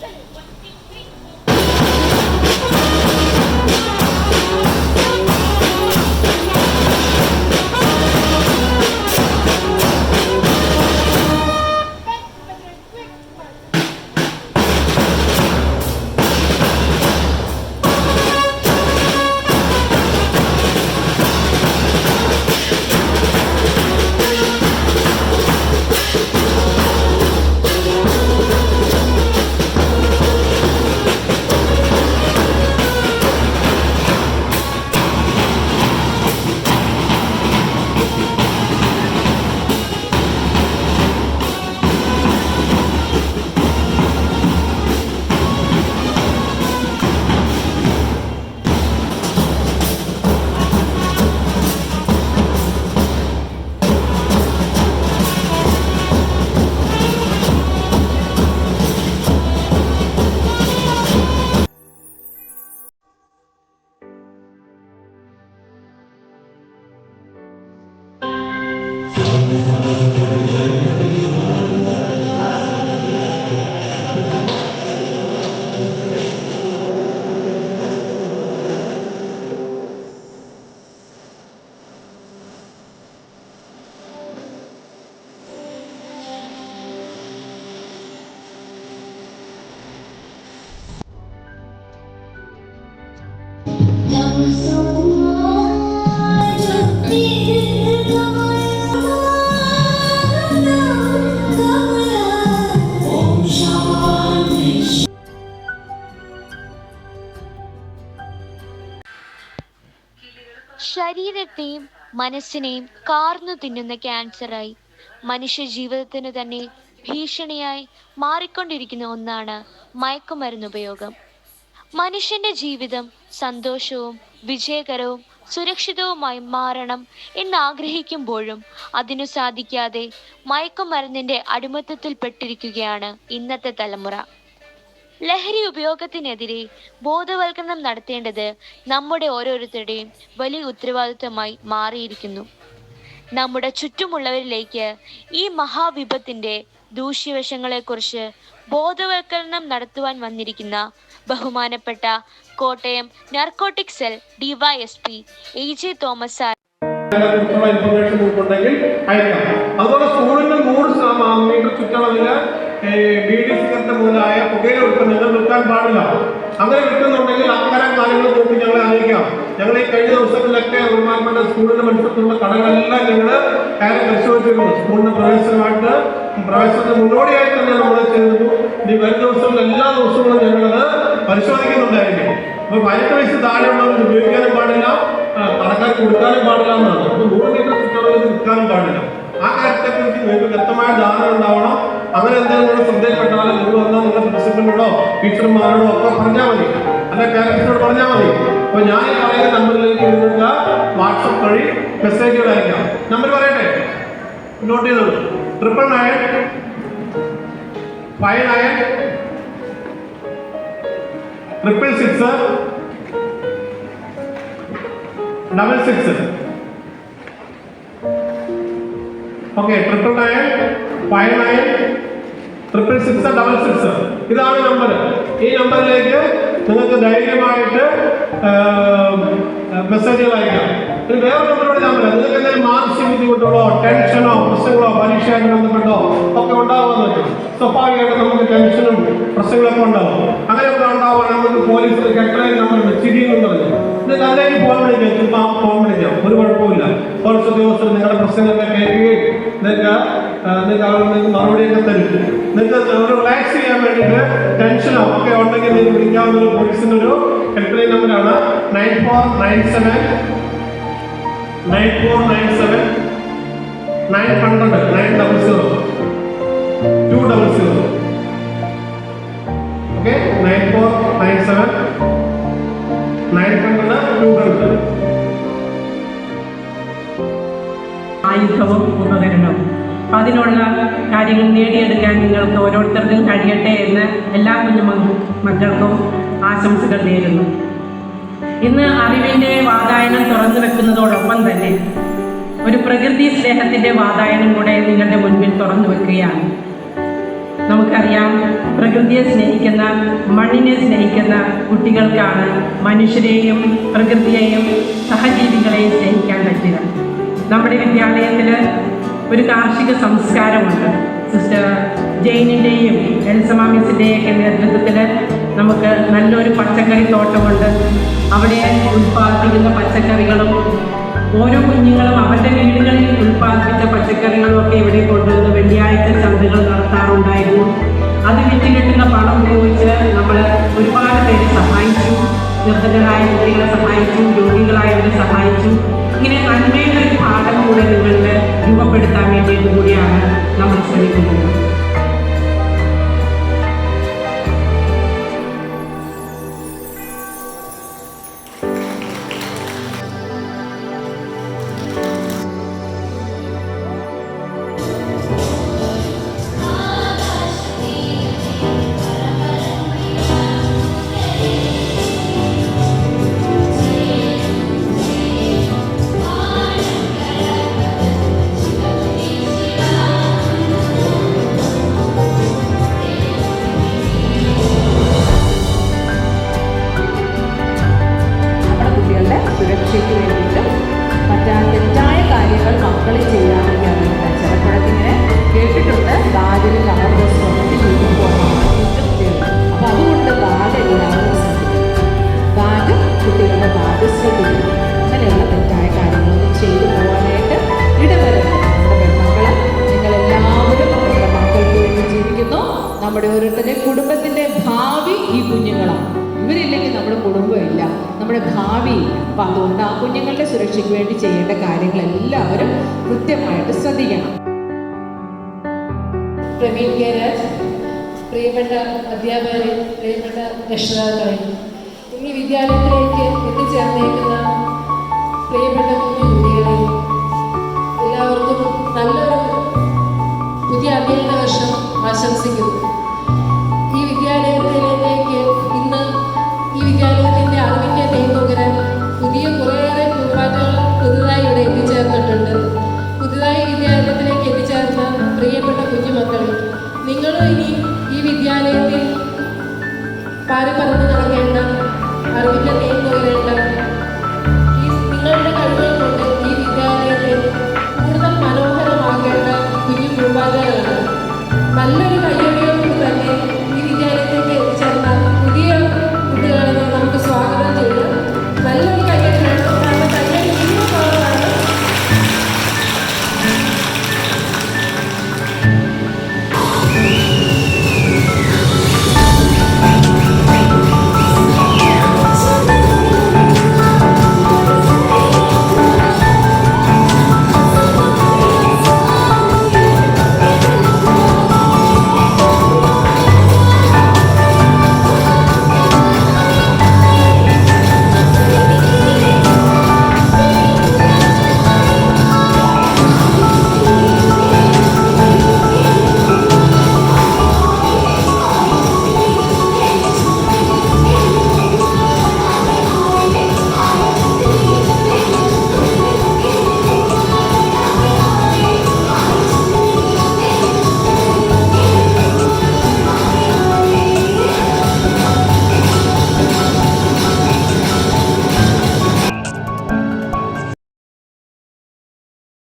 Cari. ശരീരത്തെയും മനസ്സിനെയും കാർന്നു തിന്നുന്ന ക്യാൻസറായി. മനുഷ്യ ജീവിതത്തിന് തന്നെ ഭീഷണിയായി മാറിക്കൊണ്ടിരിക്കുന്ന ഒന്നാണ് മയക്കുമരുന്ന് ഉപയോഗം മനുഷ്യന്റെ ജീവിതം സന്തോഷവും വിജയകരവും സുരക്ഷിതവുമായി മാറണം എന്ന് ആഗ്രഹിക്കുമ്പോഴും അതിനു സാധിക്കാതെ മയക്കുമരുന്നിന്റെ അടിമത്തത്തിൽപ്പെട്ടിരിക്കുകയാണ് ഇന്നത്തെ തലമുറ. ലഹരി ഉപയോഗത്തിനെതിരെ ബോധവൽക്കരണം നടത്തേണ്ടത് നമ്മുടെ ഓരോരുത്തരുടെയും വലിയ ഉത്തരവാദിത്വമായി മാറിയിരിക്കുന്നു. നമ്മുടെ ചുറ്റുമുള്ളവരിലേക്ക് ഈ മഹാവിപത്തിന്റെ ദൂഷ്യവശങ്ങളെക്കുറിച്ച് ബോധവൽക്കരണം നടത്തുവാൻ വന്നിരിക്കുന്ന ബഹുമാനപ്പെട്ട Kottayam narcotic cell DYSP A J Thomas sir. Information അയക്കാം. അതുപോലെ സ്കൂളിന്റെ നൂറ് ശതമാനം മീറ്റർ ചുറ്റളവിൽ ബീഡി സിഗരറ്റ് മുതലായ പുകയില ഉൽപ്പന്നങ്ങൾ വിൽക്കാൻ പാടില്ല. അങ്ങനെ വിൽക്കുന്നുണ്ടെങ്കിൽ അത്തരം കാര്യങ്ങൾ നോക്കി ഞങ്ങളെ അറിയിക്കാം. ഞങ്ങൾ ഈ കഴിഞ്ഞ ദിവസങ്ങളിലൊക്കെ ബഹുമാനപ്പെട്ട സ്കൂളിന്റെ മത്സരത്തിലുള്ള കടകളെല്ലാം ഞങ്ങൾ കാര്യം പരിശോധിച്ചിരുന്നു. സ്കൂളിന്റെ പ്രവേശനമായിട്ട് പ്രവേശനത്തിന് മുന്നോടിയായി തന്നെ നമ്മൾ ചെയ്തിരുന്നു. ഇനി വരും ദിവസങ്ങളിൽ എല്ലാ ദിവസങ്ങളും ഞങ്ങളത് പരിശോധിക്കുന്നുണ്ടായിരിക്കും. അപ്പൊ പതിനെട്ട് വയസ്സ് താഴെയുള്ളവർ ഉപയോഗിക്കാനും പാടില്ല കടക്കാർ കൊടുക്കാനും പാടില്ല എന്നാണ് അപ്പൊ നൂറ് മീറ്റർ ചുറ്റളവിൽ നിൽക്കാനും പാടില്ല. ആ കാര്യത്തെക്കുറിച്ച് നിങ്ങൾക്ക് വ്യക്തമായ ധാരണ ഉണ്ടാവണം. അങ്ങനെ എന്തെങ്കിലും നിങ്ങൾ ശ്രദ്ധയിൽപ്പെട്ടാലും നിങ്ങൾ വന്നാൽ നിങ്ങളുടെ പ്രിൻസിപ്പലിനോടോ ടീച്ചർമാരോടോ ഒക്കെ പറഞ്ഞാൽ മതി. അല്ല പേരൻസിനോട് പറഞ്ഞാൽ മതി. അപ്പൊ ഞാൻ ഈ പറയുന്ന നമ്പറിലേക്ക് നിങ്ങൾക്ക് വാട്സപ്പ് വഴി മെസ്സേജുകൾ അയക്കാം. നമ്പർ പറയട്ടെ? നോട്ട് ചെയ്തോളൂ triple nine five nine triple six double six okay triple nine five nine triple six double six ഇതാണ് നമ്പർ ഈ നമ്പറിലേക്ക് നിങ്ങൾക്ക് ധൈര്യമായിട്ട് മെസ്സേജുകൾ അയക്കാം. ഇനി വേറെ നമ്പറോട് ഞാൻ പറയാം. നിങ്ങൾക്ക് എന്തെങ്കിലും മാനസിക ബുദ്ധിമുട്ടുകളോ ടെൻഷനോ പ്രശ്നങ്ങളോ പരീക്ഷയായിട്ട് ബന്ധപ്പെട്ടോ ഒക്കെ ഉണ്ടാവുമെന്ന് വെച്ചു സ്വാഭാവികമായിട്ട് നമുക്ക് ടെൻഷനും പ്രശ്നങ്ങളൊക്കെ ഉണ്ടാവും. അങ്ങനെയൊക്കെ ഉണ്ടാവുക നമുക്ക് പോലീസിൽ കെട്ടലൈൻ നമ്പറുണ്ട് ചിരി എന്ന് പറഞ്ഞു. എന്നിട്ട് അല്ലെങ്കിൽ ഫോൺ വിളിക്കാം ചുമ്മാ ഫോൺ വിളിക്കാം ഒരു കുഴപ്പമില്ല കുറച്ച് ഉദ്യോഗസ്ഥർ നിങ്ങളുടെ പ്രശ്നങ്ങളൊക്കെ കേൾക്കുകയും നിങ്ങൾക്ക് നിങ്ങൾക്ക് അവർ നിങ്ങൾക്ക് മറുപടിയൊക്കെ തരും. നിങ്ങൾക്ക് ഒരു റിലാക്സ് ചെയ്യാൻ വേണ്ടിയിട്ട് ടെൻഷനോ ഒക്കെ ഉണ്ടെങ്കിൽ നിങ്ങൾക്ക് വിളിക്കാവുന്ന ഒരു പോലീസിന്റെ ഒരു ഹെൽപ്ലൈൻ നമ്പറാണ് nine four nine seven. Nine four nine seven. Nine hundred nine double zero seven nine hundred two hundred ആയുധവും ഉപകരണവും. അതിനുള്ള കാര്യങ്ങൾ നേടിയെടുക്കാൻ നിങ്ങൾക്ക് ഓരോരുത്തർക്കും കഴിയട്ടെ എന്ന് എല്ലാ കുഞ്ഞു മക്കൾക്കും ആശംസകൾ നേരുന്നു. ഇന്ന് അറിവിന്റെ വാതായനം തുറന്നു വെക്കുന്നതോടൊപ്പം തന്നെ ഒരു പ്രകൃതി സ്നേഹത്തിന്റെ വാതായനം കൂടെ നിങ്ങളുടെ മുൻപിൽ തുറന്നു വെക്കുകയാണ്. പ്രകൃതിയെ സ്നേഹിക്കുന്ന മണ്ണിനെ സ്നേഹിക്കുന്ന കുട്ടികൾക്കാണ് മനുഷ്യരെയും പ്രകൃതിയെയും സഹജീവികളെയും സ്നേഹിക്കാൻ പറ്റുക. നമ്മുടെ വിദ്യാലയത്തിൽ ഒരു കാർഷിക സംസ്കാരമുണ്ട്. സിസ്റ്റർ ജെയിനിന്റെയും എൽസമ മിസിന്റെയൊക്കെ നേതൃത്വത്തിൽ നമുക്ക് നല്ലൊരു പച്ചക്കറി തോട്ടമുണ്ട്. അവിടെ ഉൽപ്പാദിപ്പിക്കുന്ന പച്ചക്കറികളും ഓരോ കുഞ്ഞുങ്ങളും അവരുടെ വീടുകളിൽ ഉൽപ്പാദിപ്പിച്ച പച്ചക്കറികളും ഒക്കെ ഇവിടെ കൊണ്ടുവന്ന് വെള്ളിയാഴ്ച ചന്തകൾ നടത്താറുണ്ടായിരുന്നു. അത് വിറ്റ് കിട്ടുന്ന പണം ഉപയോഗിച്ച് നമ്മൾ ഒരുപാട് പേരെ സഹായിച്ചു നിർദ്ധനരായ കുട്ടികളെ സഹായിച്ചു രോഗികളായവരെ സഹായിച്ചു. ഇങ്ങനെ നന്മയുടെ ഒരു പാഠം കൂടെ നിങ്ങൾക്ക് രൂപപ്പെടുത്താൻ വേണ്ടിയിട്ട് കൂടിയാണ് നമ്മൾ ശ്രമിക്കുന്നത്. നമ്മുടെ ഓരോരുത്തരുടെ കുടുംബത്തിന്റെ ഭാവി ഈ കുഞ്ഞുങ്ങളാണ്. ഇവരില്ലെങ്കിൽ നമ്മുടെ കുടുംബമില്ല നമ്മുടെ ഭാവി അപ്പം അതുകൊണ്ട് ആ കുഞ്ഞുങ്ങളുടെ സുരക്ഷയ്ക്ക് വേണ്ടി ചെയ്യേണ്ട കാര്യങ്ങൾ എല്ലാവരും കൃത്യമായിട്ട് ശ്രദ്ധിക്കണം. പ്രവീൺ കെ രാജ് പ്രിയപ്പെട്ട അധ്യാപകരെ പ്രിയപ്പെട്ട രക്ഷിതാക്കളെ ഈ വിദ്യാലയത്തിലേക്ക് എത്തിച്ചേർന്നേക്കുന്ന പ്രിയപ്പെട്ട കുഞ്ഞു കുട്ടികളെ എല്ലാവർക്കും നല്ലൊരു പുതിയ അധ്യയന വർഷം ആശംസിക്കുന്നു. ഈ വിദ്യാലയത്തിലേക്ക് ഇന്ന് ഈ വിദ്യാലയത്തിന്റെ അറിവിന്റെ തേന്നുകരാൻ പുതിയ കുറേയേറെ പൂമ്പാറ്റകൾ പുതുതായി ഇവിടെ എത്തിച്ചേർന്നിട്ടുണ്ട്. പുതുതായി വിദ്യാലയത്തിലേക്ക് എത്തിച്ചേർന്ന പ്രിയപ്പെട്ട കുഞ്ഞുമക്കളെ നിങ്ങളും ഇനി ഈ വിദ്യാലയത്തിൽ പാരി